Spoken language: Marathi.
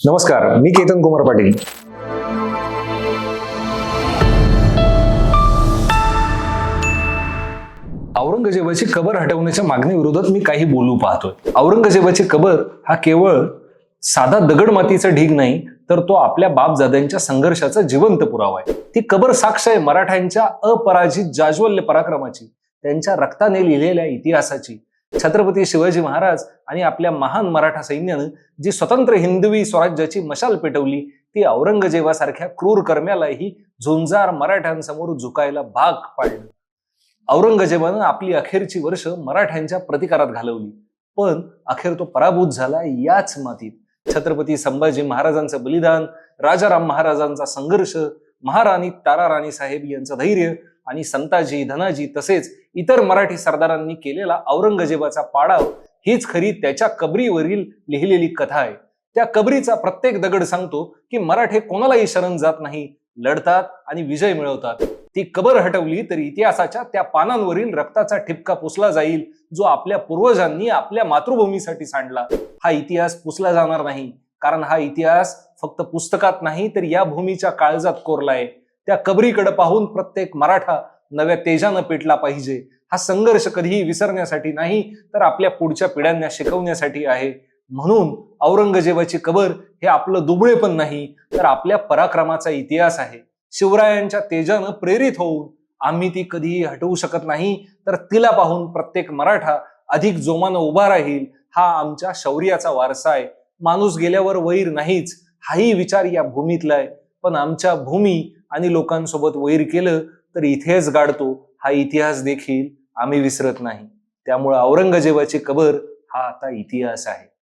नमस्कार मी केतन कुमार पाटील. औरंगजेबाची कबर हटवण्याच्या मागणीविरोधात मी काही बोलू पाहतोय. औरंगजेबाची कबर हा केवळ साधा दगड मातीचा ढीग नाही तर तो आपल्या बापजाद्यांच्या संघर्षाचा जिवंत पुरावा आहे. ती कबर साक्ष आहे मराठ्यांच्या अपराजित जाज्वल्य पराक्रमाची त्यांच्या रक्ताने लिहिलेल्या इतिहासाची. छत्रपती शिवाजी महाराज आणि आपल्या महान मराठा सैन्यानं जी स्वतंत्र हिंदवी स्वराज्याची मशाल पेटवली ती औरंगजेबासारख्या क्रूर कर्म्यालाही झुंजार मराठ्यांसमोर झुकायला भाग पाडलं. औरंगजेबानं आपली अखेरची वर्ष मराठ्यांच्या प्रतिकारात घालवली. पण अखेर तो पराभूत झाला याच मातीत. छत्रपती संभाजी महाराजांचं बलिदान राजाराम महाराजांचा संघर्ष महाराणी ताराराणी साहेब यांचं धैर्य आणि संताजी धनाजी तसेच इतर मराठी सरदारांनी केलेला औरंगजेबाचा पाडाव हीच खरी त्याच्या कबरीवरील लिहिलेली कथा आहे. त्या कबरीचा प्रत्येक दगड सांगतो की मराठे कोणालाही शरण जात नाही लढतात आणि विजय मिळवतात. ती कबर हटवली तर इतिहासाच्या त्या पानांवरील रक्ताचा ठिपका पुसला जाईल जो आपल्या पूर्वजांनी आपल्या मातृभूमीसाठी सांडला. हा इतिहास पुसला जाणार नाही कारण हा इतिहास फक्त पुस्तकात नाही तर या भूमीच्या काळजात कोरलाय त्या कबरीकडे पाहून प्रत्येक मराठा नव्या तेजानं पेटला पाहिजे. हा संघर्ष कधीही विसरण्यासाठी नाही तर आपल्या पुढच्या पिढ्यांना शिकवण्यासाठी आहे. म्हणून औरंगजेबाची कबर हे आपलं दुबळे पण नाही तर आपल्या पराक्रमाचा इतिहास आहे. शिवरायांच्या तेजानं प्रेरित होऊन आम्ही ती कधीही हटवू शकत नाही तर तिला पाहून प्रत्येक मराठा अधिक जोमानं उभा राहील हा आमच्या शौर्याचा वारसा आहे. माणूस गेल्यावर वैर नाहीच हाही विचार या भूमीतला आहे. पण आमच्या भूमी आणि लोकांसोबत वैर केलं तर इतिहास गाडतो हा इतिहास देखील आम्ही विसरत नाही. त्यामुळे औरंगजेबाची कबर हा आता इतिहास आहे.